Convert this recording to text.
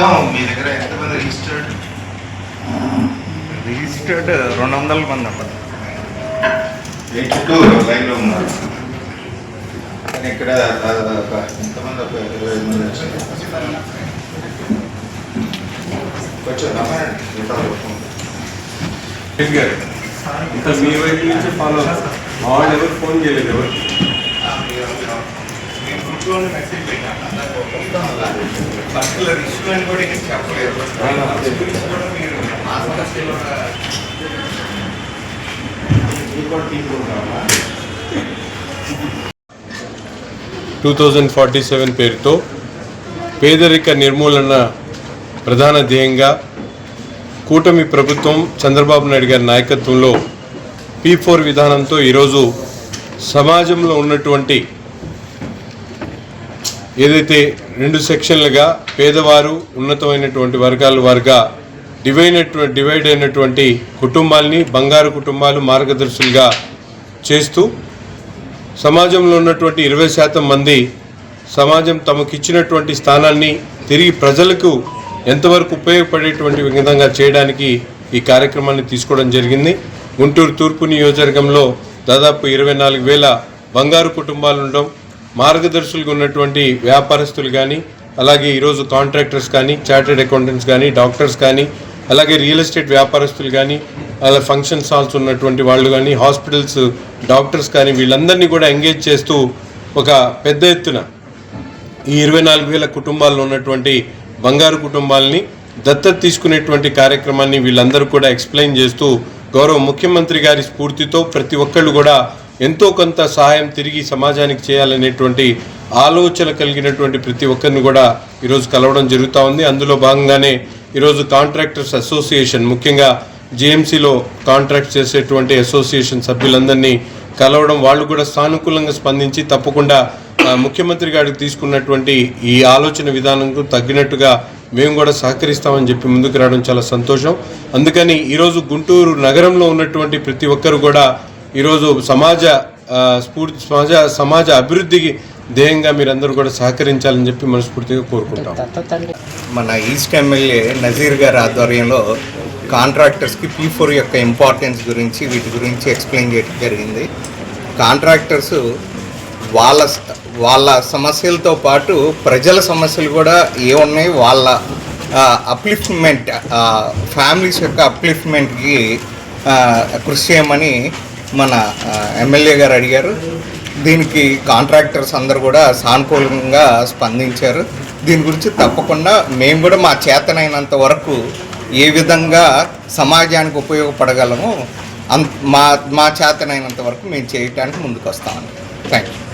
మొత్తం మీ దగ్గర ఎంతమంది రిజిస్టర్డ్ రిజిస్టర్డ్ రెండు వందల మంది అన్నమాట ఎయిట్ టు లైన్లో ఉన్నారు. కానీ ఇక్కడ ఎంతమంది ఒక ఇరవై ఐదు మంది వచ్చారు. కొంచెం గారు? ఇంకా మీ వైపు నుంచి ఫాలో వాళ్ళు ఎవరు ఫోన్ చేయలేదు ఎవరు? పర్టికులర్ ఇష్యూ అని కూడా ఇంకా చెప్పలేదు. గురించి కూడా మీరు టూ థౌజండ్ ఫార్టీ సెవెన్ పేరుతో పేదరిక నిర్మూలన ప్రధాన ధ్యేయంగా కూటమి ప్రభుత్వం చంద్రబాబు నాయుడు గారి నాయకత్వంలో పీ ఫోర్ విధానంతో ఈరోజు సమాజంలో ఉన్నటువంటి ఏదైతే రెండు సెక్షన్లుగా పేదవారు ఉన్నతమైనటువంటి వర్గాల వారుగా డివైడ్ డివైడ్ అయినటువంటి కుటుంబాల్ని బంగారు కుటుంబాలు మార్గదర్శులుగా చేస్తూ సమాజంలో ఉన్నటువంటి ఇరవై శాతం మంది సమాజం తమకిచ్చినటువంటి స్థానాన్ని తిరిగి ప్రజలకు ఎంతవరకు ఉపయోగపడేటువంటి విధంగా చేయడానికి ఈ కార్యక్రమాన్ని తీసుకోవడం జరిగింది. గుంటూరు తూర్పు నియోజకవర్గంలో దాదాపు ఇరవై నాలుగు వేల బంగారు కుటుంబాలు ఉండడం మార్గదర్శులుగా ఉన్నటువంటి వ్యాపారస్తులు కానీ అలాగే ఈరోజు కాంట్రాక్టర్స్ కానీ చార్టెడ్ అకౌంటెంట్స్ కానీ డాక్టర్స్ కానీ అలాగే రియల్ ఎస్టేట్ వ్యాపారస్తులు కానీ అలా ఫంక్షన్ హాల్స్ ఉన్నటువంటి వాళ్ళు కానీ హాస్పిటల్స్ డాక్టర్స్ కానీ వీళ్ళందరినీ కూడా ఎంగేజ్ చేస్తూ ఒక పెద్ద ఎత్తున ఈ ఇరవై నాలుగు వేల కుటుంబాల్లో ఉన్నటువంటి బంగారు కుటుంబాలని దత్తత తీసుకునేటువంటి కార్యక్రమాన్ని వీళ్ళందరూ కూడా ఎక్స్ప్లెయిన్ చేస్తూ గౌరవ ముఖ్యమంత్రి గారి స్ఫూర్తితో ప్రతి ఒక్కళ్ళు కూడా ఎంతో కొంత సహాయం తిరిగి సమాజానికి చేయాలనేటువంటి ఆలోచన కలిగినటువంటి ప్రతి ఒక్కరిని కూడా ఈరోజు కలవడం జరుగుతూ ఉంది. అందులో భాగంగానే ఈరోజు కాంట్రాక్టర్స్ అసోసియేషన్ ముఖ్యంగా జేఎంసీలో కాంట్రాక్ట్ చేసేటువంటి అసోసియేషన్ సభ్యులందరినీ కలవడం వాళ్ళు కూడా సానుకూలంగా స్పందించి తప్పకుండా ముఖ్యమంత్రి గారికి తీసుకున్నటువంటి ఈ ఆలోచన విధానంకు తగ్గినట్టుగా మేము కూడా సహకరిస్తామని చెప్పి ముందుకు రావడం చాలా సంతోషం. అందుకని ఈరోజు గుంటూరు నగరంలో ఉన్నటువంటి ప్రతి ఒక్కరు కూడా ఈరోజు సమాజ స్ఫూర్తి సమాజ సమాజ అభివృద్ధికి ధ్యేయంగా మీరందరూ కూడా సహకరించాలని చెప్పి మనస్ఫూర్తిగా కోరుకుంటాం. మన ఈస్ట్ ఎమ్మెల్యే నజీర్ గారి ఆధ్వర్యంలో కాంట్రాక్టర్స్కి పీ ఫోర్ యొక్క ఇంపార్టెన్స్ గురించి వీటి గురించి ఎక్స్ప్లెయిన్ చేయడం జరిగింది. కాంట్రాక్టర్స్ వాళ్ళ వాళ్ళ సమస్యలతో పాటు ప్రజల సమస్యలు కూడా ఏమున్నాయి వాళ్ళ అప్లిఫ్ట్మెంట్ ఫ్యామిలీస్ యొక్క అప్లిఫ్ట్మెంట్కి కృషి చేయమని మన ఎమ్మెల్యే గారు అడిగారు. దీనికి కాంట్రాక్టర్స్ అందరు కూడా సానుకూలంగా స్పందించారు. దీని గురించి తప్పకుండా మేము కూడా మా చేతనైనంత వరకు ఏ విధంగా సమాజానికి ఉపయోగపడగలమో అంత మా మా చేతనైనంత వరకు మేము చేయటానికి ముందుకు వస్తామండి థ్యాంక్ యూ